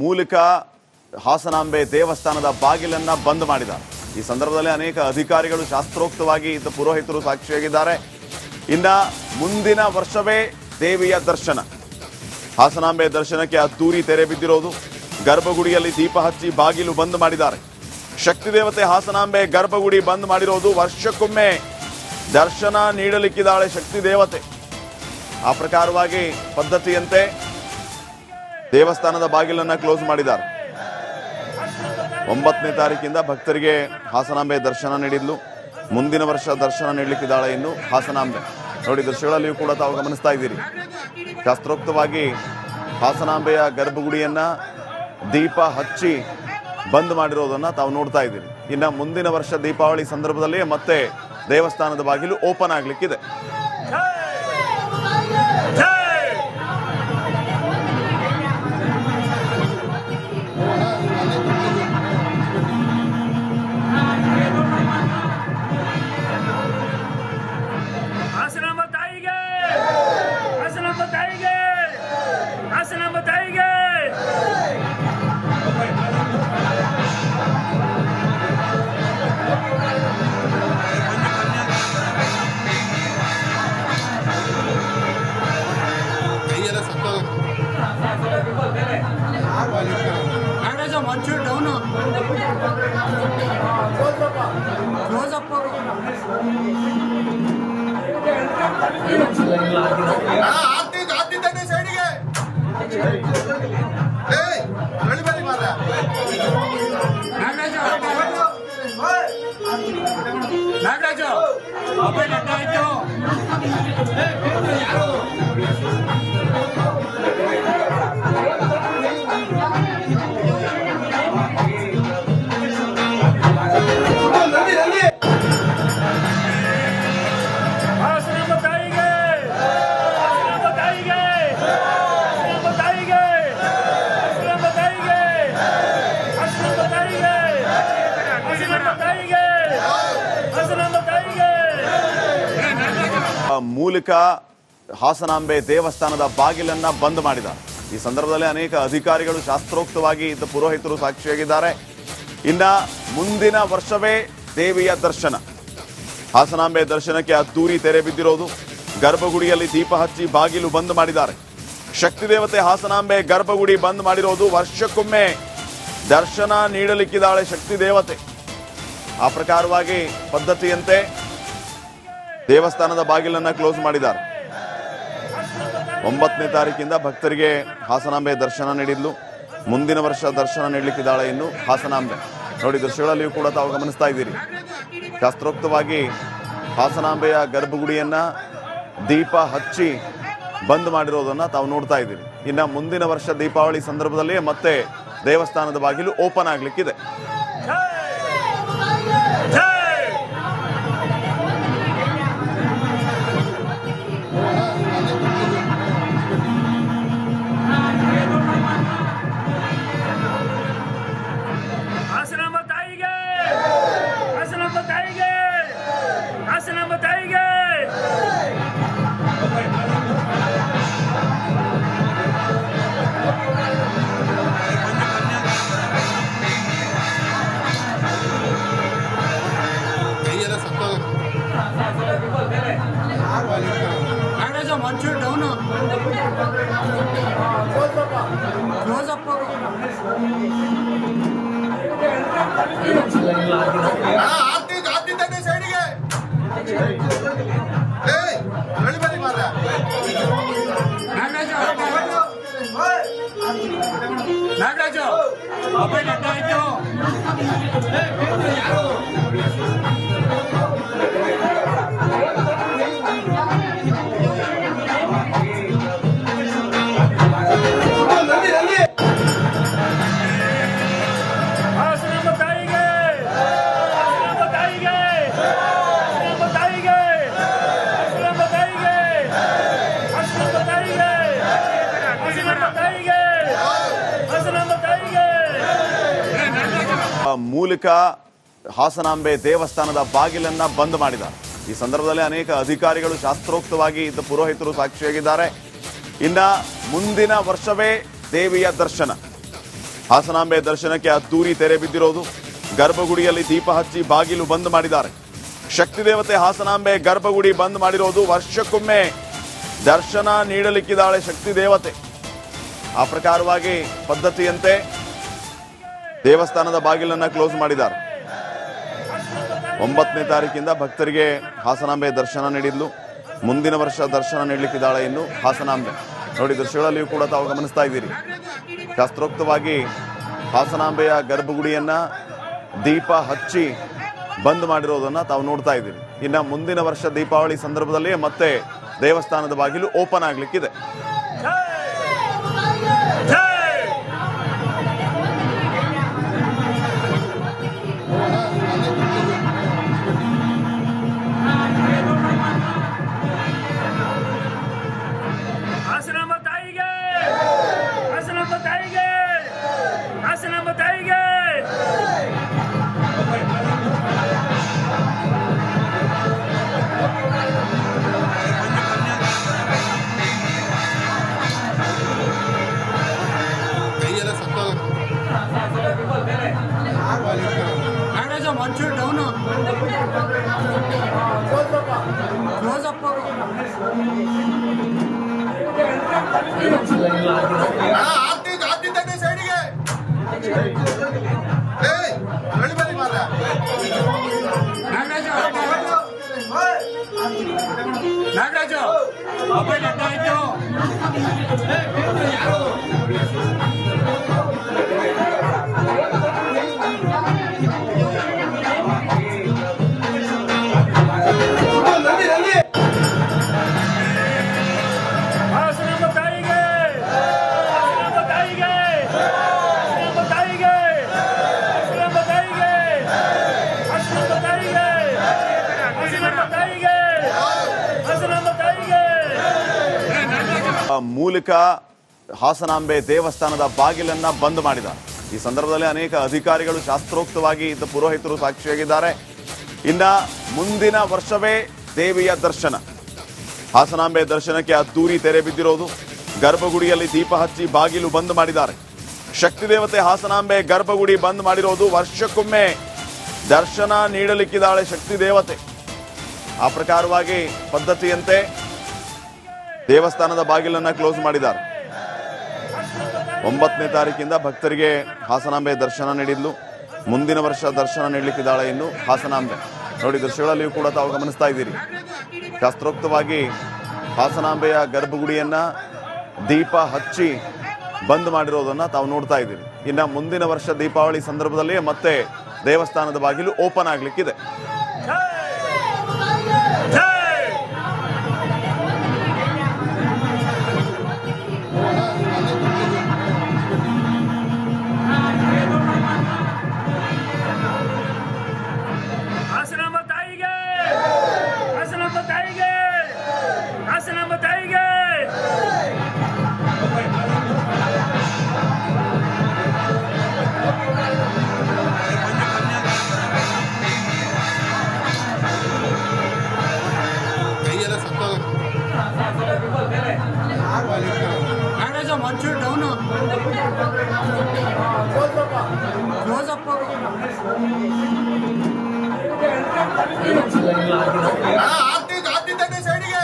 ಮೂಲಕ ಹಾಸನಾಂಬೆ ದೇವಸ್ಥಾನದ ಬಾಗಿಲನ್ನ ಬಂದ್ ಮಾಡಿದ್ದಾರೆ. ಈ ಸಂದರ್ಭದಲ್ಲಿ ಅನೇಕ ಅಧಿಕಾರಿಗಳು ಶಾಸ್ತ್ರೋಕ್ತವಾಗಿ ಇದ್ದ ಪುರೋಹಿತರು ಸಾಕ್ಷಿಯಾಗಿದ್ದಾರೆ. ಇನ್ನ ಮುಂದಿನ ವರ್ಷವೇ ದೇವಿಯ ದರ್ಶನ. ಹಾಸನಾಂಬೆ ದರ್ಶನಕ್ಕೆ ಅದ್ದೂರಿ ತೆರೆ ಬಿದ್ದಿರೋದು. ಗರ್ಭಗುಡಿಯಲ್ಲಿ ದೀಪ ಹಚ್ಚಿ ಬಾಗಿಲು ಬಂದ್ ಮಾಡಿದ್ದಾರೆ. ಶಕ್ತಿ ದೇವತೆ ಹಾಸನಾಂಬೆ ಗರ್ಭಗುಡಿ ಬಂದ್ ಮಾಡಿರೋದು ವರ್ಷಕ್ಕೊಮ್ಮೆ ದರ್ಶನ ನೀಡಲಿಕ್ಕಿದ್ದಾಳೆ ಶಕ್ತಿ ದೇವತೆ. ಆ ಪ್ರಕಾರವಾಗಿ ಪದ್ಧತಿಯಂತೆ ದೇವಸ್ಥಾನದ ಬಾಗಿಲನ್ನು ಕ್ಲೋಸ್ ಮಾಡಿದ್ದಾರೆ. ಒಂಬತ್ತನೇ ತಾರೀಕಿಂದ ಭಕ್ತರಿಗೆ ಹಾಸನಾಂಬೆ ದರ್ಶನ ನೀಡಿದ್ಲು. ಮುಂದಿನ ವರ್ಷ ದರ್ಶನ ನೀಡಲಿಕ್ಕಿದ್ದಾಳೆ ಇನ್ನು ಹಾಸನಾಂಬೆ. ನೋಡಿ, ದೃಶ್ಯಗಳಲ್ಲಿಯೂ ಕೂಡ ತಾವು ಗಮನಿಸ್ತಾ ಇದ್ದೀರಿ. ಶಾಸ್ತ್ರೋಕ್ತವಾಗಿ ಹಾಸನಾಂಬೆಯ ಗರ್ಭಗುಡಿಯನ್ನು ದೀಪ ಹಚ್ಚಿ ಬಂದ್ ಮಾಡಿರೋದನ್ನ ತಾವು ನೋಡ್ತಾ ಇದ್ದೀರಿ. ಇನ್ನು ಮುಂದಿನ ವರ್ಷ ದೀಪಾವಳಿ ಸಂದರ್ಭದಲ್ಲಿ ಮತ್ತೆ ದೇವಸ್ಥಾನದ ಬಾಗಿಲು ಓಪನ್ ಆಗ್ಲಿಕ್ಕಿದೆ. ಆಗ್ತಿದ್ದು ಆಗ್ತಿದ್ದಾನೆ ಸೈಡಿಗೆ. ಮೂಲಕ ಹಾಸನಾಂಬೆ ದೇವಸ್ಥಾನದ ಬಾಗಿಲನ್ನ ಬಂದ್ ಮಾಡಿದ. ಈ ಸಂದರ್ಭದಲ್ಲಿ ಅನೇಕ ಅಧಿಕಾರಿಗಳು ಶಾಸ್ತ್ರೋಕ್ತವಾಗಿ ಇದ್ದ ಪುರೋಹಿತರು ಸಾಕ್ಷಿಯಾಗಿದ್ದಾರೆ. ಇನ್ನ ಮುಂದಿನ ವರ್ಷವೇ ದೇವಿಯ ದರ್ಶನ. ಹಾಸನಾಂಬೆ ದರ್ಶನಕ್ಕೆ ಅದ್ದೂರಿ ತೆರೆ ಬಿದ್ದಿರೋದು. ಗರ್ಭಗುಡಿಯಲ್ಲಿ ದೀಪ ಹಚ್ಚಿ ಬಾಗಿಲು ಬಂದ್ ಮಾಡಿದ್ದಾರೆ. ಶಕ್ತಿ ದೇವತೆ ಹಾಸನಾಂಬೆ ಗರ್ಭಗುಡಿ ಬಂದ್ ಮಾಡಿರೋದು ವರ್ಷಕ್ಕೊಮ್ಮೆ ದರ್ಶನ ನೀಡಲಿಕ್ಕಿದ್ದಾಳೆ ಶಕ್ತಿ ದೇವತೆ. ಆ ಪ್ರಕಾರವಾಗಿ ಪದ್ಧತಿಯಂತೆ ದೇವಸ್ಥಾನದ ಬಾಗಿಲನ್ನು ಕ್ಲೋಸ್ ಮಾಡಿದ್ದಾರೆ. ಒಂಬತ್ತನೇ ತಾರೀಕಿಂದ ಭಕ್ತರಿಗೆ ಹಾಸನಾಂಬೆ ದರ್ಶನ ನೀಡಿದ್ಲು. ಮುಂದಿನ ವರ್ಷ ದರ್ಶನ ನೀಡಲಿಕ್ಕಿದ್ದಾಳೆ ಇನ್ನು ಹಾಸನಾಂಬೆ. ನೋಡಿ, ದೃಶ್ಯಗಳಲ್ಲಿಯೂ ಕೂಡ ತಾವು ಗಮನಿಸ್ತಾ ಇದ್ದೀರಿ. ಶಾಸ್ತ್ರೋಕ್ತವಾಗಿ ಹಾಸನಾಂಬೆಯ ಗರ್ಭಗುಡಿಯನ್ನ ದೀಪ ಹಚ್ಚಿ ಬಂದ್ ಮಾಡಿರೋದನ್ನ ತಾವು ನೋಡ್ತಾ ಇದ್ದೀರಿ. ಇನ್ನು ಮುಂದಿನ ವರ್ಷ ದೀಪಾವಳಿ ಸಂದರ್ಭದಲ್ಲಿ ಮತ್ತೆ ದೇವಸ್ಥಾನದ ಬಾಗಿಲು ಓಪನ್ ಆಗ್ಲಿಕ್ಕಿದೆ. కొంచెం down close up RT RT తగ్గే సైడ్కి వెళ్ళిపోయి మరి నాగరాజు అబ్బాయి అడ్డా అయితే ಮೂಲಕ ಹಾಸನಾಂಬೆ ದೇವಸ್ಥಾನದ ಬಾಗಿಲನ್ನು ಬಂದ್ ಮಾಡಿದ್ದಾರೆ. ಈ ಸಂದರ್ಭದಲ್ಲಿ ಅನೇಕ ಅಧಿಕಾರಿಗಳು ಶಾಸ್ತ್ರೋಕ್ತವಾಗಿ ಇದ್ದ ಪುರೋಹಿತರು ಸಾಕ್ಷಿಯಾಗಿದ್ದಾರೆ. ಇನ್ನ ಮುಂದಿನ ವರ್ಷವೇ ದೇವಿಯ ದರ್ಶನ. ಹಾಸನಾಂಬೆ ದರ್ಶನಕ್ಕೆ ಅದ್ದೂರಿ ತೆರೆ ಬಿದ್ದಿರೋದು. ಗರ್ಭಗುಡಿಯಲ್ಲಿ ದೀಪ ಹಚ್ಚಿ ಬಾಗಿಲು ಬಂದ್ ಮಾಡಿದ್ದಾರೆ. ಶಕ್ತಿ ದೇವತೆ ಹಾಸನಾಂಬೆ ಗರ್ಭಗುಡಿ ಬಂದ್ ಮಾಡಿರೋದು ವರ್ಷಕ್ಕೊಮ್ಮೆ ದರ್ಶನ ನೀಡಲಿಕ್ಕಿದ್ದಾಳೆ ಶಕ್ತಿ ದೇವತೆ. ಆ ಪ್ರಕಾರವಾಗಿ ಪದ್ಧತಿಯಂತೆ ದೇವಸ್ಥಾನದ ಬಾಗಿಲನ್ನು ಕ್ಲೋಸ್ ಮಾಡಿದ್ದಾರೆ. ಒಂಬತ್ತನೇ ತಾರೀಕಿಂದ ಭಕ್ತರಿಗೆ ಹಾಸನಾಂಬೆ ದರ್ಶನ ನೀಡಿದ್ಲು. ಮುಂದಿನ ವರ್ಷ ದರ್ಶನ ನೀಡಲಿಕ್ಕಿದ್ದಾಳೆ ಇನ್ನು ಹಾಸನಾಂಬೆ. ನೋಡಿ, ದೃಶ್ಯಗಳಲ್ಲಿಯೂ ಕೂಡ ತಾವು ಗಮನಿಸ್ತಾ ಇದ್ದೀರಿ. ಶಾಸ್ತ್ರೋಕ್ತವಾಗಿ ಹಾಸನಾಂಬೆಯ ಗರ್ಭಗುಡಿಯನ್ನ ದೀಪ ಹಚ್ಚಿ ಬಂದ್ ಮಾಡಿರೋದನ್ನು ತಾವು ನೋಡ್ತಾ ಇದ್ದೀರಿ. ಇನ್ನ ಮುಂದಿನ ವರ್ಷ ದೀಪಾವಳಿ ಸಂದರ್ಭದಲ್ಲಿ ಮತ್ತೆ ದೇವಸ್ಥಾನದ ಬಾಗಿಲು ಓಪನ್ ಆಗ್ಲಿಕ್ಕಿದೆ. Oh, ಮೂಲಕ ಹಾಸನಾಂಬೆ ದೇವಸ್ಥಾನದ ಬಾಗಿಲನ್ನ ಬಂದ್ ಮಾಡಿದ. ಈ ಸಂದರ್ಭದಲ್ಲಿ ಅನೇಕ ಅಧಿಕಾರಿಗಳು ಶಾಸ್ತ್ರೋಕ್ತವಾಗಿ ಇದ್ದ ಪುರೋಹಿತರು ಸಾಕ್ಷಿಯಾಗಿದ್ದಾರೆ. ಇನ್ನ ಮುಂದಿನ ವರ್ಷವೇ ದೇವಿಯ ದರ್ಶನ. ಹಾಸನಾಂಬೆ ದರ್ಶನಕ್ಕೆ ಅದ್ದೂರಿ ತೆರೆ ಬಿದ್ದಿರೋದು. ಗರ್ಭಗುಡಿಯಲ್ಲಿ ದೀಪ ಹಚ್ಚಿ ಬಾಗಿಲು ಬಂದ್ ಮಾಡಿದ್ದಾರೆ. ಶಕ್ತಿ ದೇವತೆ ಹಾಸನಾಂಬೆ ಗರ್ಭಗುಡಿ ಬಂದ್ ಮಾಡಿರೋದು ವರ್ಷಕ್ಕೊಮ್ಮೆ ದರ್ಶನ ನೀಡಲಿಕ್ಕಿದ್ದಾಳೆ ಶಕ್ತಿ ದೇವತೆ. ಆ ಪ್ರಕಾರವಾಗಿ ಪದ್ಧತಿಯಂತೆ ದೇವಸ್ಥಾನದ ಬಾಗಿಲನ್ನು ಕ್ಲೋಸ್ ಮಾಡಿದ್ದಾರೆ. ಒಂಬತ್ತನೇ ತಾರೀಕಿಂದ ಭಕ್ತರಿಗೆ ಹಾಸನಾಂಬೆ ದರ್ಶನ ನೀಡಿದ್ಲು. ಮುಂದಿನ ವರ್ಷ ದರ್ಶನ ನೀಡಲಿಕ್ಕಿದ್ದಾಳೆ ಇನ್ನು ಹಾಸನಾಂಬೆ. ನೋಡಿ, ದೃಶ್ಯಗಳಲ್ಲಿಯೂ ಕೂಡ ತಾವು ಗಮನಿಸ್ತಾ ಇದ್ದೀರಿ. ಶಾಸ್ತ್ರೋಕ್ತವಾಗಿ ಹಾಸನಾಂಬೆಯ ಗರ್ಭಗುಡಿಯನ್ನ ದೀಪ ಹಚ್ಚಿ ಬಂದ್ ಮಾಡಿರೋದನ್ನ ತಾವು ನೋಡ್ತಾ ಇದ್ದೀರಿ. ಇನ್ನ ಮುಂದಿನ ವರ್ಷ ದೀಪಾವಳಿ ಸಂದರ್ಭದಲ್ಲಿ ಮತ್ತೆ ದೇವಸ್ಥಾನದ ಬಾಗಿಲು ಓಪನ್ ಆಗ್ಲಿಕ್ಕಿದೆ. ಒಂಚೂರು ಡೌನು ಕ್ಲೋಸ್ ಆಗ್ತಿದ್ದ ತಟ್ಟೆ ಸೈಡಿಗೆ